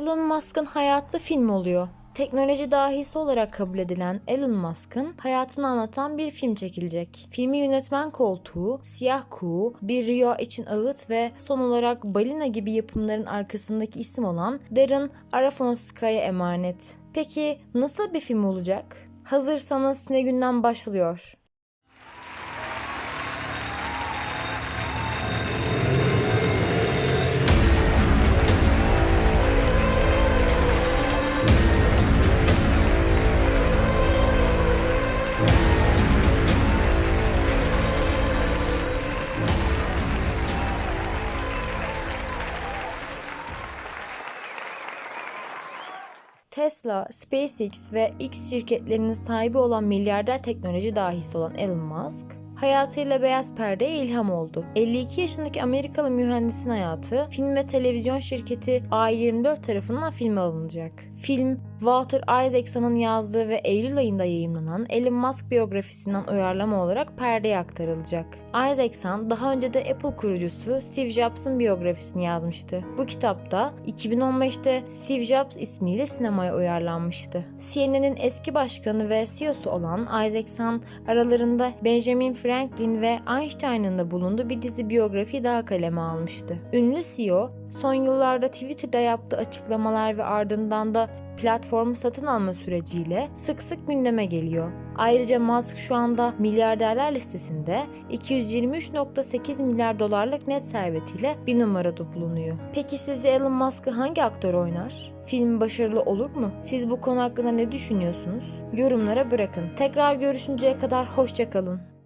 Elon Musk'ın hayatı film oluyor. Teknoloji dahisi olarak kabul edilen Elon Musk'ın hayatını anlatan bir film çekilecek. Filmi yönetmen koltuğu, siyah kuğu, bir rüya için ağıt ve son olarak balina gibi yapımların arkasındaki isim olan Darren Aronofsky'ye emanet. Peki nasıl bir film olacak? Hazırsanız Sine Günden başlıyor. Tesla, SpaceX ve X şirketlerinin sahibi olan milyarder teknoloji dahisi olan Elon Musk, hayatıyla beyaz perdeye ilham oldu. 52 yaşındaki Amerikalı mühendisin hayatı film ve televizyon şirketi A24 tarafından filme alınacak. Film, Walter Isaacson'ın yazdığı ve Eylül ayında yayımlanan Elon Musk biyografisinden uyarlama olarak perdeye aktarılacak. Isaacson daha önce de Apple kurucusu Steve Jobs'ın biyografisini yazmıştı. Bu kitapta 2015'te Steve Jobs ismiyle sinemaya uyarlanmıştı. CNN'in eski başkanı ve CEO'su olan Isaacson aralarında Benjamin Franklin ve Einstein'ın da bulunduğu bir dizi biyografi daha kaleme almıştı. Ünlü CEO son yıllarda Twitter'da yaptığı açıklamalar ve ardından da platformu satın alma süreciyle sık sık gündeme geliyor. Ayrıca Musk şu anda milyarderler listesinde 223.8 milyar dolarlık net servetiyle bir numarada bulunuyor. Peki sizce Elon Musk'ı hangi aktör oynar? Film başarılı olur mu? Siz bu konu hakkında ne düşünüyorsunuz? Yorumlara bırakın. Tekrar görüşünceye kadar hoşçakalın.